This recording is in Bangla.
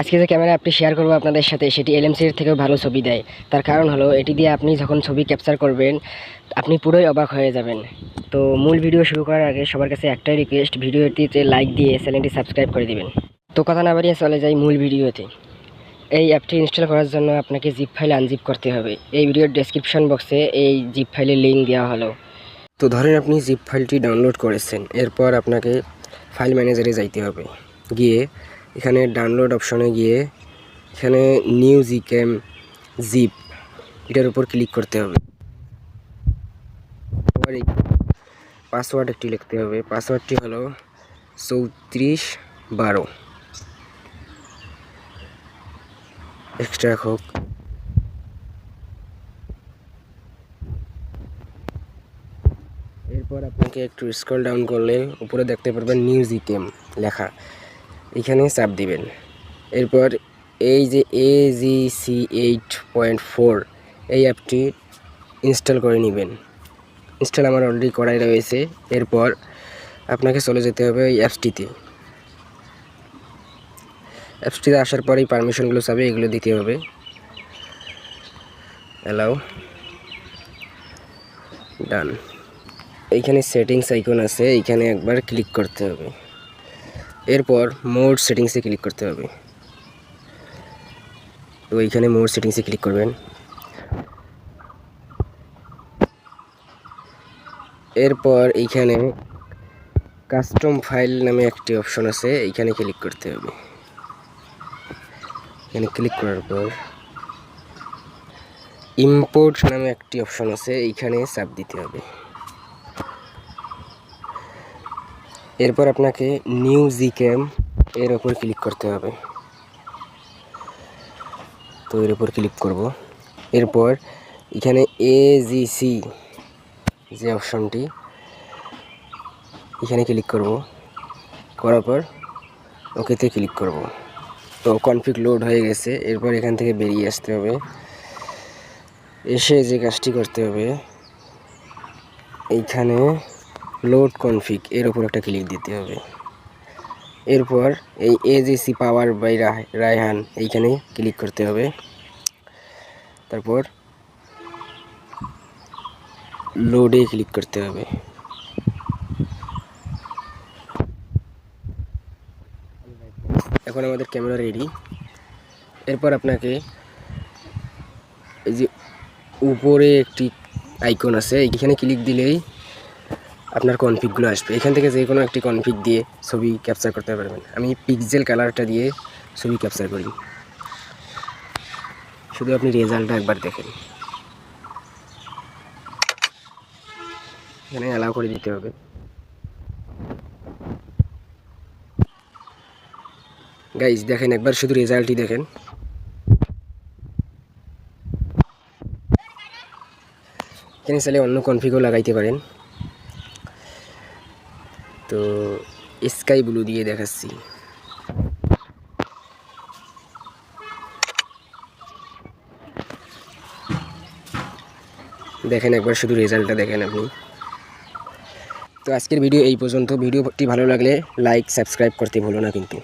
আজকে যে ক্যামেরা আপনি শেয়ার করব আপনাদের সাথে, সেটি এলএমসির থেকেও ভালো ছবি দেয়। তার কারণ হলো, এটি দিয়ে আপনি যখন ছবি ক্যাপচার করবেন, আপনি পুরোই অবাক হয়ে যাবেন। তো মূল ভিডিও শুরু করার আগে সবার কাছে একটাই রিকোয়েস্ট ভিডিওটিতে লাইক দিয়ে চ্যানেলটি সাবস্ক্রাইব করে দিবেন। তো কথা না বাড়িয়ে চলে যাই মূল ভিডিওতে এই অ্যাপটি ইনস্টল করার জন্য আপনাকে জিপ ফাইল আনজিপ করতে হবে। এই ভিডিওর ডেসক্রিপশন বক্সে এই জিপ ফাইলের লিঙ্ক দেওয়া হলো। তো ধরেন আপনি জিপ ফাইলটি ডাউনলোড করেছেন, এরপর আপনাকে ফাইল ম্যানেজারে যাইতে হবে। গিয়ে এখানে ডাউনলোড অপশনে গিয়ে এখানে নিউ জিক্যাম জিপ এটার উপর ক্লিক করতে হবে। পাসওয়ার্ড একটি লিখতে হবে। পাসওয়ার্ডটি হলো চৌত্রিশ বারো। এক্সট্রা হোক। এরপর আপনাকে একটু স্ক্রল ডাউন করলে উপরে দেখতে পারবেন নিউজ ইকেম লেখা। এখানে চাপ দিবেন। এরপর এই যে A G C eight point four এই অ্যাপটি ইনস্টল করে নেবেন। ইনস্টল আমার অলরেডি করাই রয়েছে। এরপর আপনাকে চলে যেতে হবে এই অ্যাপসটিতে। অ্যাপসটিতে আসার পরেই পারমিশনগুলো চাবে, এগুলো দিতে হবে। অ্যালাউ ডান এইখানে সেটিংস আইকন আছে, এইখানে একবার ক্লিক করতে হবে। এরপর মোড সেটিংসে ক্লিক করতে হবে। তো এইখানে মোড সেটিংসে ক্লিক করবেন। এরপর এইখানে কাস্টম ফাইল নামে একটি অপশন আছে, এইখানে ক্লিক করতে হবে। এখানে ক্লিক করার পর ইম্পোর্ট নামে একটি অপশন আছে, এইখানে চাপ দিতে হবে। এরপর আপনাকে নিউ জিক্যাম এর ওপর ক্লিক করতে হবে। তো এর উপর ক্লিক করব। এরপর এখানে এ জি সি যে অপশনটি এখানে ক্লিক করব। করার পর ওকেতে ক্লিক করব। তো কনফিগ লোড হয়ে গেছে। এরপর এখান থেকে বেরিয়ে আসতে হবে। এসে যে কাজটি করতে হবে, এইখানে লোড কনফিগ, এর উপর একটা ক্লিক দিতে হবে। এরপর এই এজিসি পাওয়ার বাই রায়হান এইখানে ক্লিক করতে হবে। তারপর লোডে ক্লিক করতে হবে। এখন আমাদের ক্যামেরা রেডি এরপর আপনাকে এই যে উপরে একটি আইকন আছে, এইখানে ক্লিক দিলেই আপনার কনফিকগুলো আসবে। এখান থেকে যে কোনো একটি কনফিক দিয়ে ছবি ক্যাপচার করতে পারবেন। আমি পিক্সেল কালারটা দিয়ে ছবি ক্যাপচার করি। শুধু আপনি রেজাল্টটা একবার দেখেন। এখানে অ্যালাউ করে দিতে হবে। গাইজ দেখেন, একবার শুধু রেজাল্টই দেখেন। এখানে চাইলে অন্য কনফিগও লাগাইতে পারেন। তো স্কাই ব্লু দিয়ে দেখাচ্ছি। দেখেন একবার শুধু রেজাল্টটা দেখেন আপনি। তো আজকের ভিডিও এই পর্যন্ত। ভিডিওটি ভালো লাগলে লাইক, সাবস্ক্রাইব করতে ভুলো না কিন্তু।